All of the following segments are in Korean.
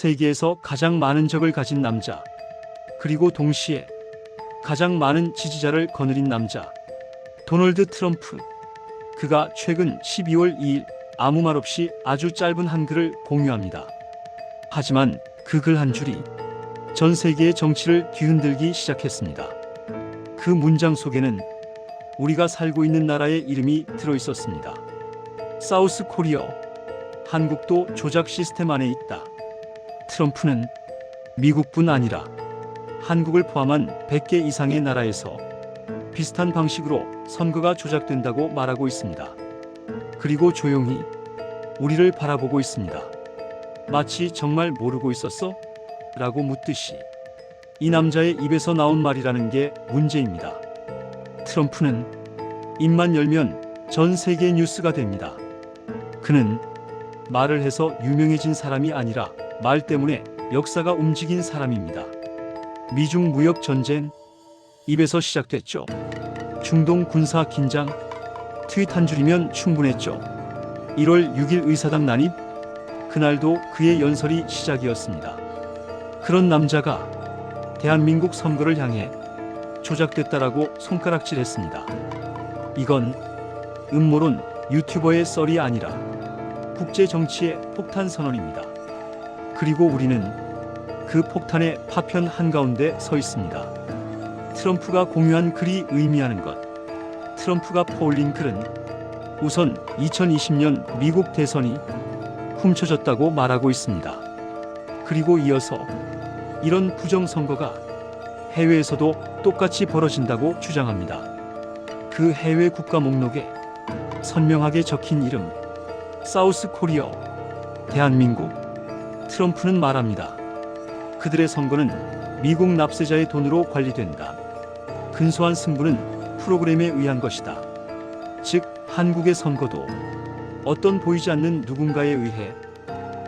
세계에서 가장 많은 적을 가진 남자, 그리고 동시에 가장 많은 지지자를 거느린 남자, 도널드 트럼프. 그가 최근 12월 2일 아무 말 없이 아주 짧은 한 글을 공유합니다. 하지만 그 글 한 줄이 전 세계의 정치를 뒤흔들기 시작했습니다. 그 문장 속에는 우리가 살고 있는 나라의 이름이 들어 있었습니다. 사우스 코리아. 한국도 조작 시스템 안에 있다. 트럼프는 미국뿐 아니라 한국을 포함한 100개 이상의 나라에서 비슷한 방식으로 선거가 조작된다고 말하고 있습니다. 그리고 조용히 우리를 바라보고 있습니다. 마치 정말 모르고 있었어? 라고 묻듯이 이 남자의 입에서 나온 말이라는 게 문제입니다. 트럼프는 입만 열면 전 세계 뉴스가 됩니다. 그는 말을 해서 유명해진 사람이 아니라 말 때문에 역사가 움직인 사람입니다. 미중 무역 전쟁 입에서 시작됐죠. 중동 군사 긴장 트윗 한 줄이면 충분했죠. 1월 6일 의사당 난입 그날도 그의 연설이 시작이었습니다. 그런 남자가 대한민국 선거를 향해 조작됐다라고 손가락질했습니다. 이건 음모론 유튜버의 썰이 아니라 국제 정치의 폭탄 선언입니다. 그리고 우리는 그 폭탄의 파편 한가운데 서 있습니다. 트럼프가 공유한 글이 의미하는 것. 트럼프가 퍼올린 글은 우선 2020년 미국 대선이 훔쳐졌다고 말하고 있습니다. 그리고 이어서 이런 부정선거가 해외에서도 똑같이 벌어진다고 주장합니다. 그 해외 국가 목록에 선명하게 적힌 이름 사우스 코리아 대한민국 트럼프는 말합니다. 그들의 선거는 미국 납세자의 돈으로 관리된다. 근소한 승부는 프로그램에 의한 것이다. 즉 한국의 선거도 어떤 보이지 않는 누군가에 의해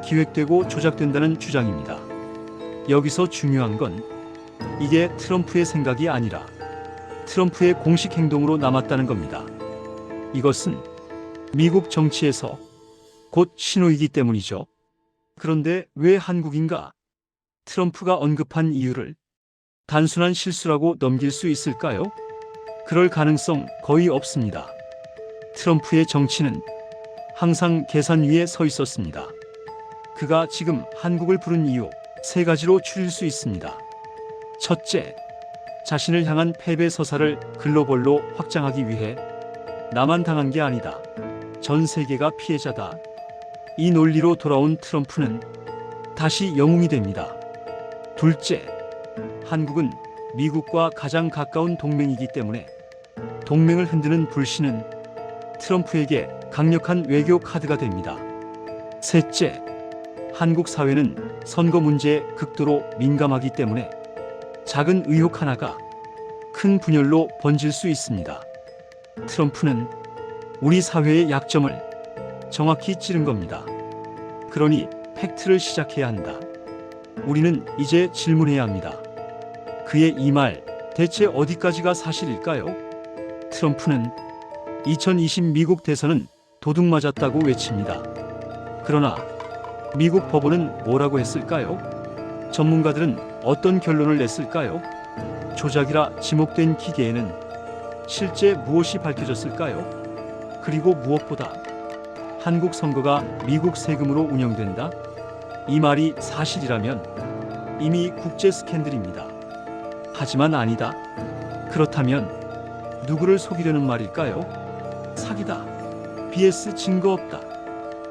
기획되고 조작된다는 주장입니다. 여기서 중요한 건 이게 트럼프의 생각이 아니라 트럼프의 공식 행동으로 남았다는 겁니다. 이것은 미국 정치에서 곧 신호이기 때문이죠. 그런데 왜 한국인가? 트럼프가 언급한 이유를 단순한 실수라고 넘길 수 있을까요? 그럴 가능성 거의 없습니다. 트럼프의 정치는 항상 계산 위에 서 있었습니다. 그가 지금 한국을 부른 이유 세 가지로 추릴 수 있습니다. 첫째, 자신을 향한 패배 서사를 글로벌로 확장하기 위해 나만 당한 게 아니다. 전 세계가 피해자다. 이 논리로 돌아온 트럼프는 다시 영웅이 됩니다. 둘째, 한국은 미국과 가장 가까운 동맹이기 때문에 동맹을 흔드는 불신은 트럼프에게 강력한 외교 카드가 됩니다. 셋째, 한국 사회는 선거 문제에 극도로 민감하기 때문에 작은 의혹 하나가 큰 분열로 번질 수 있습니다. 트럼프는 우리 사회의 약점을 정확히 찌른 겁니다. 그러니 팩트를 시작해야 한다. 우리는 이제 질문해야 합니다. 그의 이 말 대체 어디까지가 사실일까요? 트럼프는 2020 미국 대선은 도둑 맞았다고 외칩니다. 그러나 미국 법원은 뭐라고 했을까요? 전문가들은 어떤 결론을 냈을까요? 조작이라 지목된 기계에는 실제 무엇이 밝혀졌을까요? 그리고 무엇보다 한국 선거가 미국 세금으로 운영된다? 이 말이 사실이라면 이미 국제 스캔들입니다. 하지만 아니다. 그렇다면 누구를 속이려는 말일까요? 사기다. BS 증거 없다.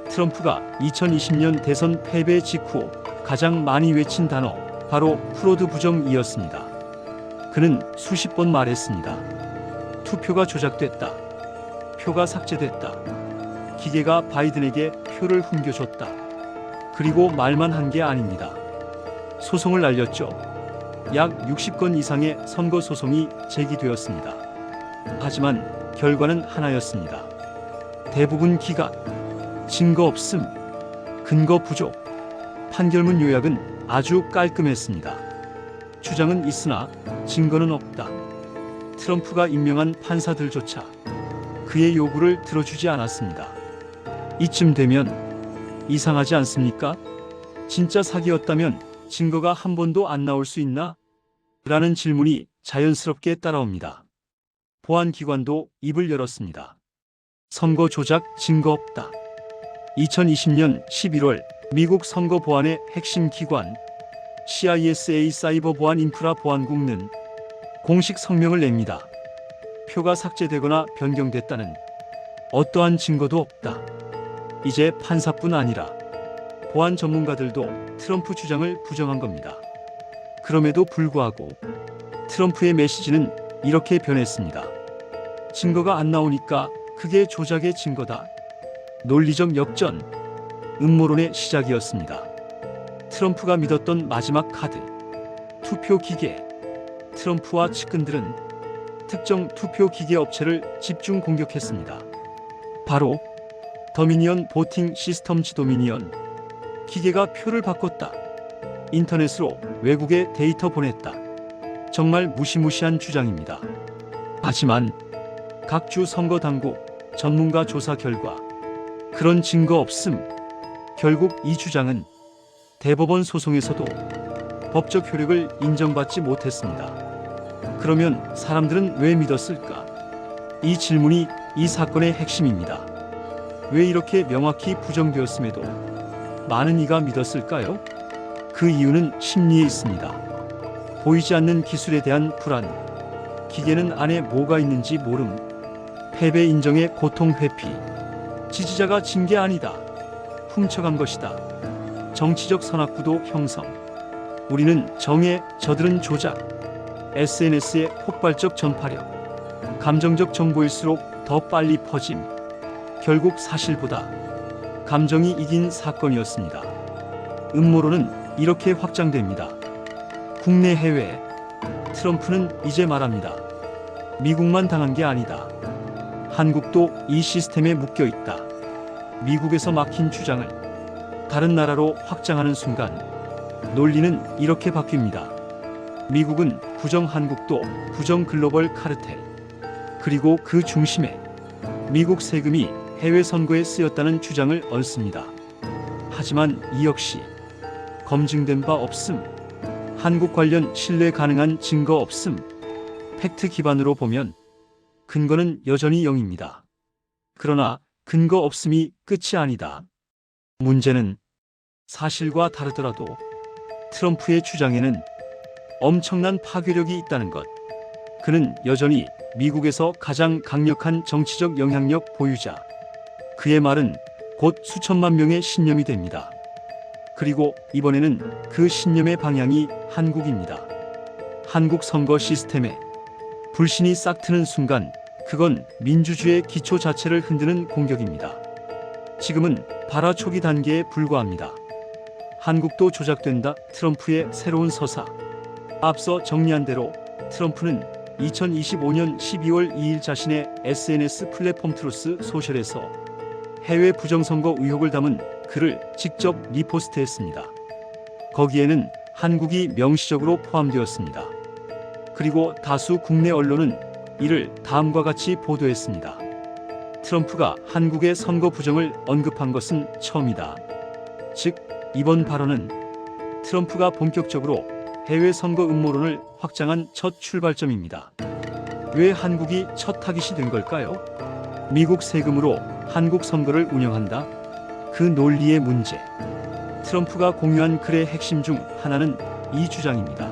트럼프가 2020년 대선 패배 직후 가장 많이 외친 단어 바로 프로드 부정이었습니다. 그는 수십 번 말했습니다. 투표가 조작됐다. 표가 삭제됐다. 기계가 바이든에게 표를 숨겨줬다. 그리고 말만 한 게 아닙니다. 소송을 날렸죠. 약 60건 이상의 선거 소송이 제기되었습니다. 하지만 결과는 하나였습니다. 대부분 기각, 증거 없음, 근거 부족, 판결문 요약은 아주 깔끔했습니다. 주장은 있으나 증거는 없다. 트럼프가 임명한 판사들조차 그의 요구를 들어주지 않았습니다. 이쯤 되면 이상하지 않습니까? 진짜 사기였다면 증거가 한 번도 안 나올 수 있나? 라는 질문이 자연스럽게 따라옵니다. 보안기관도 입을 열었습니다. 선거 조작 증거 없다. 2020년 11월 미국 선거 보안의 핵심 기관 CISA 사이버 보안 인프라 보안국는 공식 성명을 냅니다. 표가 삭제되거나 변경됐다는 어떠한 증거도 없다. 이제 판사뿐 아니라 보안 전문가들도 트럼프 주장을 부정한 겁니다. 그럼에도 불구하고 트럼프의 메시지는 이렇게 변했습니다. 증거가 안 나오니까 그게 조작의 증거다. 논리적 역전, 음모론의 시작이었습니다. 트럼프가 믿었던 마지막 카드, 투표 기계. 트럼프와 측근들은 특정 투표 기계 업체를 집중 공격했습니다. 바로 더미니언 보팅 시스템즈 도미니언. 기계가 표를 바꿨다. 인터넷으로 외국에 데이터 보냈다. 정말 무시무시한 주장입니다. 하지만 각 주 선거 당국 전문가 조사 결과 그런 증거 없음. 결국 이 주장은 대법원 소송에서도 법적 효력을 인정받지 못했습니다. 그러면 사람들은 왜 믿었을까? 이 질문이 이 사건의 핵심입니다. 왜 이렇게 명확히 부정되었음에도 많은 이가 믿었을까요? 그 이유는 심리에 있습니다. 보이지 않는 기술에 대한 불안, 기계는 안에 뭐가 있는지 모름, 패배 인정의 고통 회피, 지지자가 진 게 아니다. 훔쳐간 것이다. 정치적 선악구도 형성. 우리는 정에 저들은 조작. SNS의 폭발적 전파력. 감정적 정보일수록 더 빨리 퍼짐. 결국 사실보다 감정이 이긴 사건이었습니다. 음모론은 이렇게 확장됩니다. 국내 해외 트럼프는 이제 말합니다. 미국만 당한 게 아니다. 한국도 이 시스템에 묶여 있다. 미국에서 막힌 주장을 다른 나라로 확장하는 순간 논리는 이렇게 바뀝니다. 미국은 부정 한국도 부정 글로벌 카르텔 그리고 그 중심에 미국 세금이 해외 선거에 쓰였다는 주장을 얹습니다. 하지만 이 역시 검증된 바 없음, 한국 관련 신뢰 가능한 증거 없음, 팩트 기반으로 보면 근거는 여전히 0입니다. 그러나 근거 없음이 끝이 아니다. 문제는 사실과 다르더라도 트럼프의 주장에는 엄청난 파괴력이 있다는 것. 그는 여전히 미국에서 가장 강력한 정치적 영향력 보유자. 그의 말은 곧 수천만 명의 신념이 됩니다. 그리고 이번에는 그 신념의 방향이 한국입니다. 한국 선거 시스템에 불신이 싹 트는 순간 그건 민주주의의 기초 자체를 흔드는 공격입니다. 지금은 발화 초기 단계에 불과합니다. 한국도 조작된다 트럼프의 새로운 서사. 앞서 정리한 대로 트럼프는 2025년 12월 2일 자신의 SNS 플랫폼 트루스 소셜에서 해외 부정선거 의혹을 담은 글을 직접 리포스트했습니다. 거기에는 한국이 명시적으로 포함되었습니다. 그리고 다수 국내 언론은 이를 다음과 같이 보도했습니다. 트럼프가 한국의 선거 부정을 언급한 것은 처음이다. 즉, 이번 발언은 트럼프가 본격적으로 해외 선거 음모론을 확장한 첫 출발점입니다. 왜 한국이 첫 타깃이 된 걸까요? 미국 세금으로 한국 선거를 운영한다? 그 논리의 문제. 트럼프가 공유한 글의 핵심 중 하나는 이 주장입니다.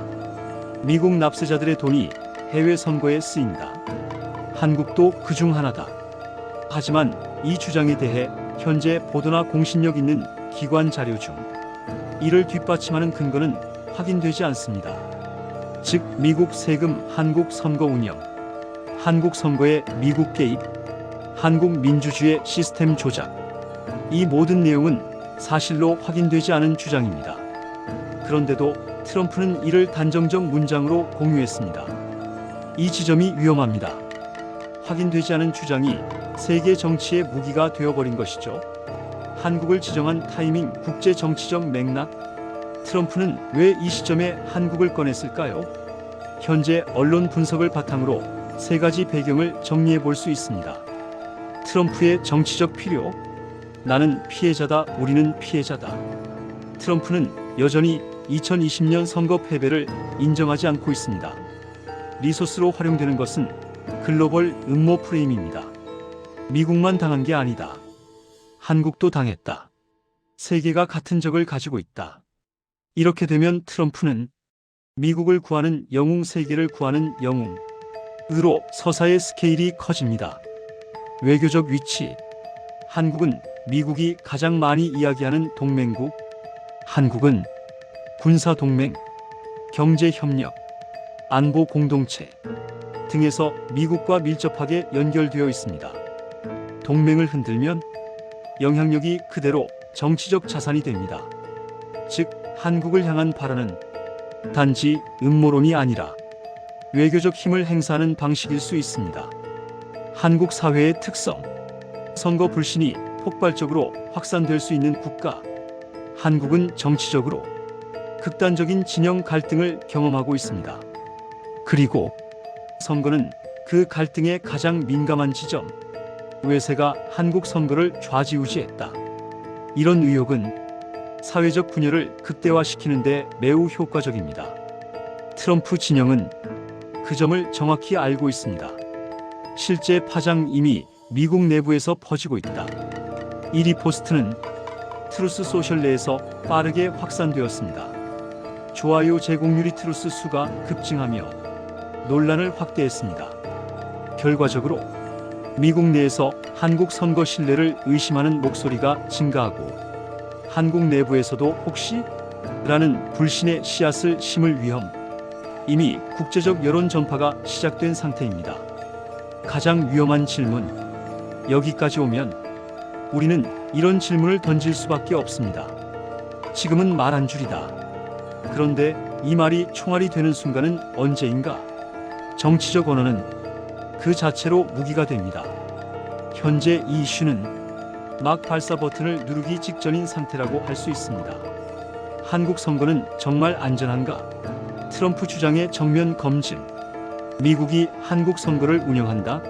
미국 납세자들의 돈이 해외 선거에 쓰인다. 한국도 그 중 하나다. 하지만 이 주장에 대해 현재 보도나 공신력 있는 기관 자료 중 이를 뒷받침하는 근거는 확인되지 않습니다. 즉 미국 세금 한국 선거 운영, 한국 선거의 미국 개입, 한국 민주주의 시스템 조작. 이 모든 내용은 사실로 확인되지 않은 주장입니다. 그런데도 트럼프는 이를 단정적 문장으로 공유했습니다. 이 지점이 위험합니다. 확인되지 않은 주장이 세계 정치의 무기가 되어버린 것이죠. 한국을 지정한 타이밍 국제 정치적 맥락 트럼프는 왜 이 시점에 한국을 꺼냈을까요? 현재 언론 분석을 바탕으로 세 가지 배경을 정리해 볼 수 있습니다. 트럼프의 정치적 필요 나는 피해자다 우리는 피해자다 트럼프는 여전히 2020년 선거 패배를 인정하지 않고 있습니다. 리소스로 활용되는 것은 글로벌 음모 프레임입니다. 미국만 당한 게 아니다. 한국도 당했다. 세계가 같은 적을 가지고 있다. 이렇게 되면 트럼프는 미국을 구하는 영웅 세계를 구하는 영웅으로 서사의 스케일이 커집니다. 외교적 위치 한국은 미국이 가장 많이 이야기하는 동맹국 한국은 군사 동맹, 경제 협력, 안보 공동체 등에서 미국과 밀접하게 연결되어 있습니다. 동맹을 흔들면 영향력이 그대로 정치적 자산이 됩니다. 즉, 한국을 향한 발언은 단지 음모론이 아니라 외교적 힘을 행사하는 방식일 수 있습니다. 한국 사회의 특성, 선거 불신이 폭발적으로 확산될 수 있는 국가. 한국은 정치적으로 극단적인 진영 갈등을 경험하고 있습니다. 그리고 선거는 그 갈등의 가장 민감한 지점. 외세가 한국 선거를 좌지우지했다. 이런 의혹은 사회적 분열을 극대화시키는데 매우 효과적입니다. 트럼프 진영은 그 점을 정확히 알고 있습니다. 실제 파장 이미 미국 내부에서 퍼지고 있다. 이 리포스트는 트루스 소셜 내에서 빠르게 확산되었습니다. 좋아요 제공률이 트루스 수가 급증하며 논란을 확대했습니다. 결과적으로 미국 내에서 한국 선거 신뢰를 의심하는 목소리가 증가하고 한국 내부에서도 혹시 라는 불신의 씨앗을 심을 위험 이미 국제적 여론 전파가 시작된 상태입니다. 가장 위험한 질문 여기까지 오면 우리는 이런 질문을 던질 수밖에 없습니다. 지금은 말 한 줄이다. 그런데 이 말이 총알이 되는 순간은 언제인가? 정치적 언어는 그 자체로 무기가 됩니다. 현재 이 이슈는 막 발사 버튼을 누르기 직전인 상태라고 할 수 있습니다. 한국 선거는 정말 안전한가? 트럼프 주장의 정면 검증. 미국이 한국 선거를 운영한다?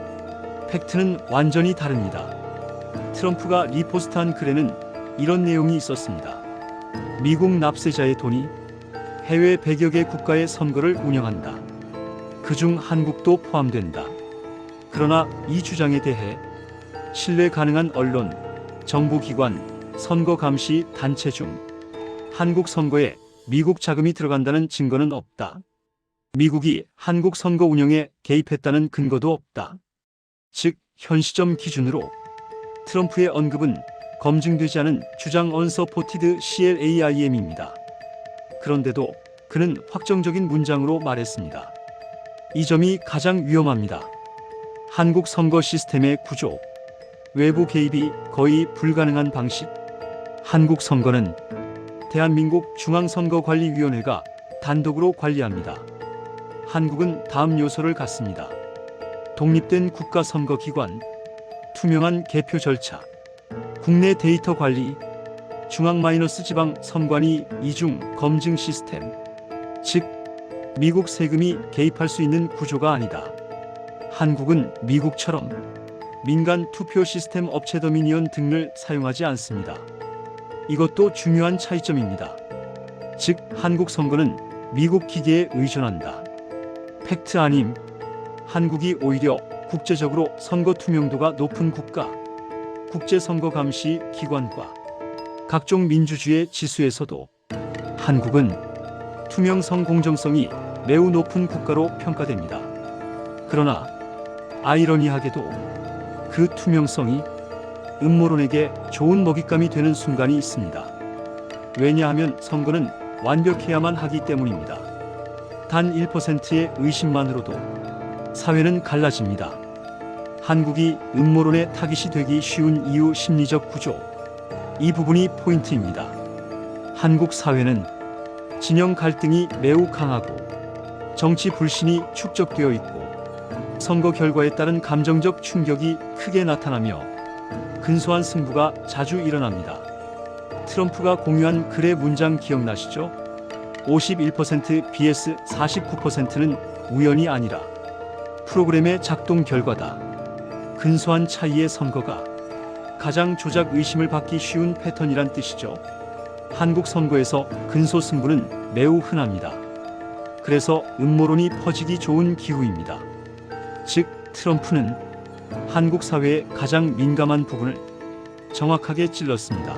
팩트는 완전히 다릅니다. 트럼프가 리포스트한 글에는 이런 내용이 있었습니다. 미국 납세자의 돈이 해외 100여 개 국가의 선거를 운영한다. 그중 한국도 포함된다. 그러나 이 주장에 대해 신뢰 가능한 언론, 정부기관, 선거 감시 단체 중 한국 선거에 미국 자금이 들어간다는 증거는 없다. 미국이 한국 선거 운영에 개입했다는 근거도 없다. 즉, 현 시점 기준으로 트럼프의 언급은 검증되지 않은 주장 언서포티드 CLAIM입니다. 그런데도 그는 확정적인 문장으로 말했습니다. 이 점이 가장 위험합니다. 한국 선거 시스템의 구조, 외부 개입이 거의 불가능한 방식. 한국 선거는 대한민국 중앙선거관리위원회가 단독으로 관리합니다. 한국은 다음 요소를 갖습니다. 독립된 국가 선거 기관, 투명한 개표 절차, 국내 데이터 관리, 중앙 마이너스 지방 선관위 이중 검증 시스템, 즉 미국 세금이 개입할 수 있는 구조가 아니다. 한국은 미국처럼 민간 투표 시스템 업체 더미니언 등을 사용하지 않습니다. 이것도 중요한 차이점입니다. 즉 한국 선거는 미국 기계에 의존한다. 팩트 아님 한국이 오히려 국제적으로 선거 투명도가 높은 국가, 국제선거 감시 기관과 각종 민주주의 지수에서도 한국은 투명성 공정성이 매우 높은 국가로 평가됩니다. 그러나 아이러니하게도 그 투명성이 음모론에게 좋은 먹잇감이 되는 순간이 있습니다. 왜냐하면 선거는 완벽해야만 하기 때문입니다. 단 1%의 의심만으로도 사회는 갈라집니다. 한국이 음모론의 타깃이 되기 쉬운 이유 심리적 구조. 이 부분이 포인트입니다. 한국 사회는 진영 갈등이 매우 강하고 정치 불신이 축적되어 있고 선거 결과에 따른 감정적 충격이 크게 나타나며 근소한 승부가 자주 일어납니다. 트럼프가 공유한 글의 문장 기억나시죠? 51% vs 49%는 우연이 아니라 프로그램의 작동 결과다. 근소한 차이의 선거가 가장 조작 의심을 받기 쉬운 패턴이란 뜻이죠. 한국 선거에서 근소 승부는 매우 흔합니다. 그래서 음모론이 퍼지기 좋은 기후입니다. 즉, 트럼프는 한국 사회의 가장 민감한 부분을 정확하게 찔렀습니다.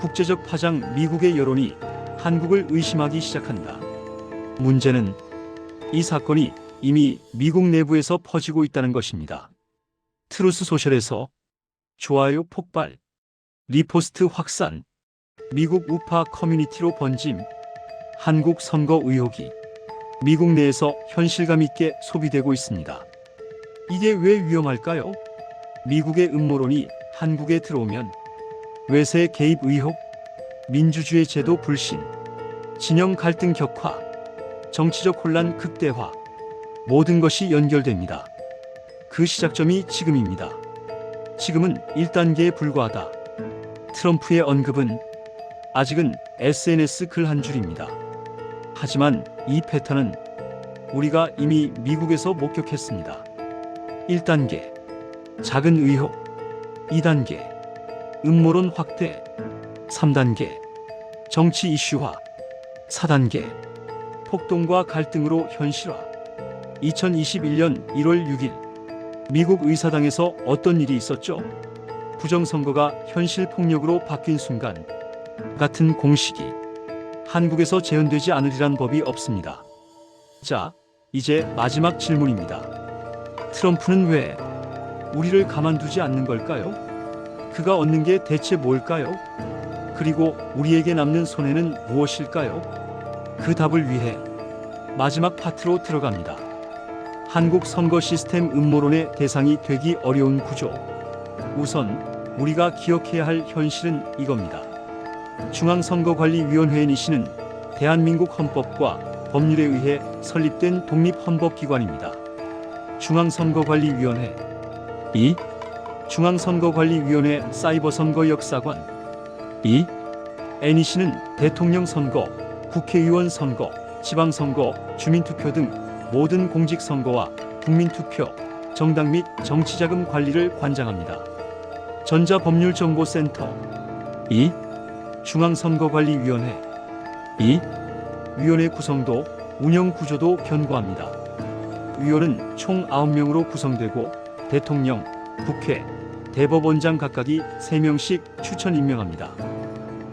국제적 파장 미국의 여론이 한국을 의심하기 시작한다. 문제는 이 사건이 이미 미국 내부에서 퍼지고 있다는 것입니다. 트루스 소셜에서 좋아요 폭발, 리포스트 확산, 미국 우파 커뮤니티로 번짐, 한국 선거 의혹이 미국 내에서 현실감 있게 소비되고 있습니다. 이게 왜 위험할까요? 미국의 음모론이 한국에 들어오면 외세 개입 의혹, 민주주의 제도 불신, 진영 갈등 격화, 정치적 혼란 극대화, 모든 것이 연결됩니다. 그 시작점이 지금입니다. 지금은 1단계에 불과하다. 트럼프의 언급은 아직은 SNS 글 한 줄입니다. 하지만 이 패턴은 우리가 이미 미국에서 목격했습니다. 1단계 작은 의혹 2단계 음모론 확대 3단계 정치 이슈화 4단계 폭동과 갈등으로 현실화 2021년 1월 6일 미국 의사당에서 어떤 일이 있었죠? 부정선거가 현실 폭력으로 바뀐 순간 같은 공식이 한국에서 재현되지 않으리란 법이 없습니다. 자, 이제 마지막 질문입니다. 트럼프는 왜 우리를 가만두지 않는 걸까요? 그가 얻는 게 대체 뭘까요? 그리고 우리에게 남는 손해는 무엇일까요? 그 답을 위해 마지막 파트로 들어갑니다. 한국 선거 시스템 음모론의 대상이 되기 어려운 구조. 우선 우리가 기억해야 할 현실은 이겁니다. 중앙선거관리위원회 니시는 대한민국 헌법과 법률에 의해 설립된 독립헌법기관입니다. 중앙선거관리위원회 2. 중앙선거관리위원회 사이버선거 역사관 2. NEC는 대통령 선거, 국회의원 선거, 지방선거, 주민투표 등 모든 공직선거와 국민투표, 정당 및 정치자금 관리를 관장합니다. 전자법률정보센터 2. 중앙선거관리위원회 2. 위원회 구성도 운영 구조도 견고합니다. 위원은 총 9명으로 구성되고 대통령, 국회, 대법원장 각각이 3명씩 추천 임명합니다.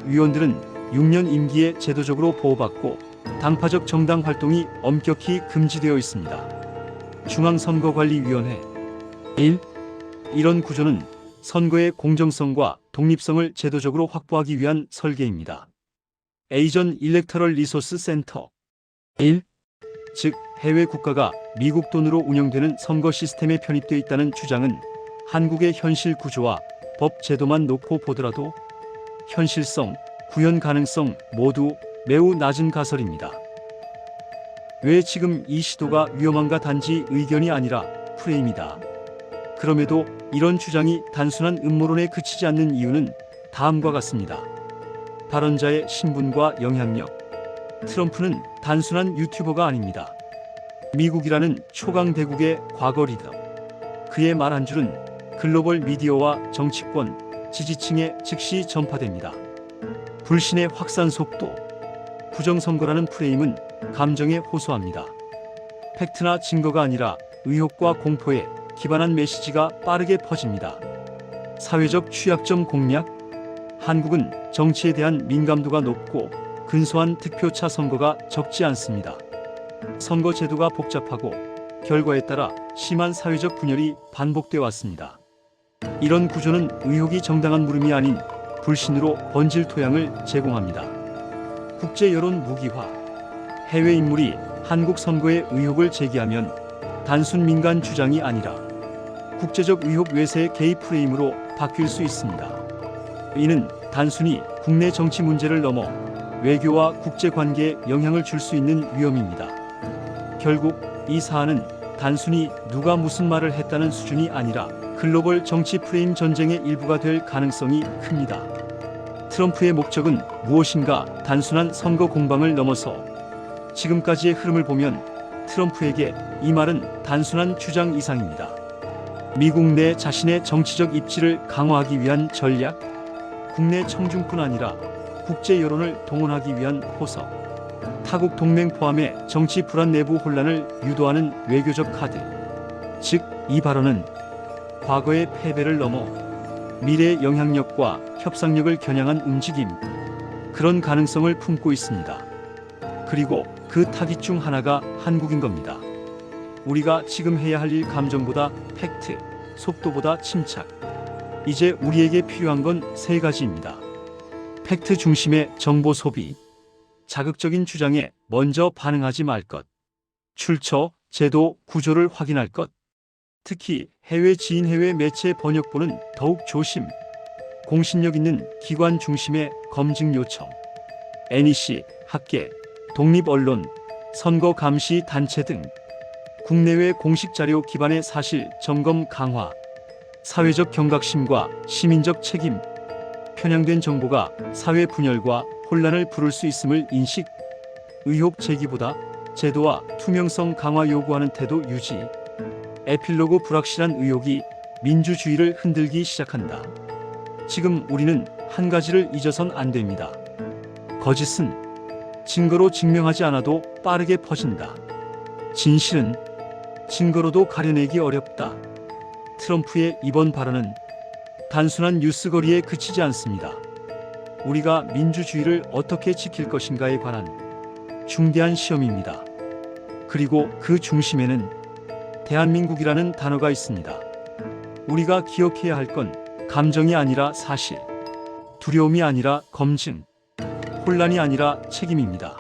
위원들은 6년 임기에 제도적으로 보호받고 당파적 정당 활동이 엄격히 금지되어 있습니다. 중앙선거관리위원회 1. 이런 구조는 선거의 공정성과 독립성을 제도적으로 확보하기 위한 설계입니다. 에이전 일렉터럴 리소스 센터 1. 즉 해외 국가가 미국 돈으로 운영되는 선거 시스템에 편입되어 있다는 주장은 한국의 현실 구조와 법 제도만 놓고 보더라도 현실성, 구현 가능성 모두 매우 낮은 가설입니다. 왜 지금 이 시도가 위험한가 단지 의견이 아니라 프레임이다. 그럼에도 이런 주장이 단순한 음모론에 그치지 않는 이유는 다음과 같습니다. 발언자의 신분과 영향력. 트럼프는 단순한 유튜버가 아닙니다. 미국이라는 초강대국의 과거 리더. 그의 말 한 줄은 글로벌 미디어와 정치권, 지지층에 즉시 전파됩니다. 불신의 확산 속도. 부정선거라는 프레임은 감정에 호소합니다. 팩트나 증거가 아니라 의혹과 공포에 기반한 메시지가 빠르게 퍼집니다. 사회적 취약점 공략. 한국은 정치에 대한 민감도가 높고 근소한 득표차 선거가 적지 않습니다. 선거 제도가 복잡하고 결과에 따라 심한 사회적 분열이 반복돼 왔습니다. 이런 구조는 의혹이 정당한 물음이 아닌 불신으로 번질 토양을 제공합니다. 국제 여론 무기화. 해외 인물이 한국 선거에 의혹을 제기하면 단순 민간 주장이 아니라 국제적 의혹 외세 개입 프레임으로 바뀔 수 있습니다. 이는 단순히 국내 정치 문제를 넘어 외교와 국제 관계에 영향을 줄 수 있는 위험입니다. 결국 이 사안은 단순히 누가 무슨 말을 했다는 수준이 아니라 글로벌 정치 프레임 전쟁의 일부가 될 가능성이 큽니다. 트럼프의 목적은 무엇인가 단순한 선거 공방을 넘어서 지금까지의 흐름을 보면 트럼프에게 이 말은 단순한 주장 이상입니다. 미국 내 자신의 정치적 입지를 강화하기 위한 전략, 국내 청중뿐 아니라 국제 여론을 동원하기 위한 포석. 타국 동맹 포함해 정치 불안 내부 혼란을 유도하는 외교적 카드. 즉, 이 발언은 과거의 패배를 넘어 미래의 영향력과 협상력을 겨냥한 움직임. 그런 가능성을 품고 있습니다. 그리고 그 타깃 중 하나가 한국인 겁니다. 우리가 지금 해야 할 일 감정보다 팩트, 속도보다 침착. 이제 우리에게 필요한 건 세 가지입니다. 팩트 중심의 정보 소비. 자극적인 주장에 먼저 반응하지 말 것. 출처, 제도, 구조를 확인할 것. 특히 해외 지인 해외 매체 번역본은 더욱 조심. 공신력 있는 기관 중심의 검증 요청. NEC, 학계, 독립 언론, 선거 감시 단체 등 국내외 공식 자료 기반의 사실 점검 강화, 사회적 경각심과 시민적 책임, 편향된 정보가 사회 분열과 혼란을 부를 수 있음을 인식, 의혹 제기보다 제도와 투명성 강화 요구하는 태도 유지, 에필로그 불확실한 의혹이 민주주의를 흔들기 시작한다. 지금 우리는 한 가지를 잊어선 안 됩니다. 거짓은 증거로 증명하지 않아도 빠르게 퍼진다. 진실은 증거로도 가려내기 어렵다. 트럼프의 이번 발언은 단순한 뉴스거리에 그치지 않습니다. 우리가 민주주의를 어떻게 지킬 것인가에 관한 중대한 시험입니다. 그리고 그 중심에는 대한민국이라는 단어가 있습니다. 우리가 기억해야 할 건 감정이 아니라 사실, 두려움이 아니라 검증, 혼란이 아니라 책임입니다.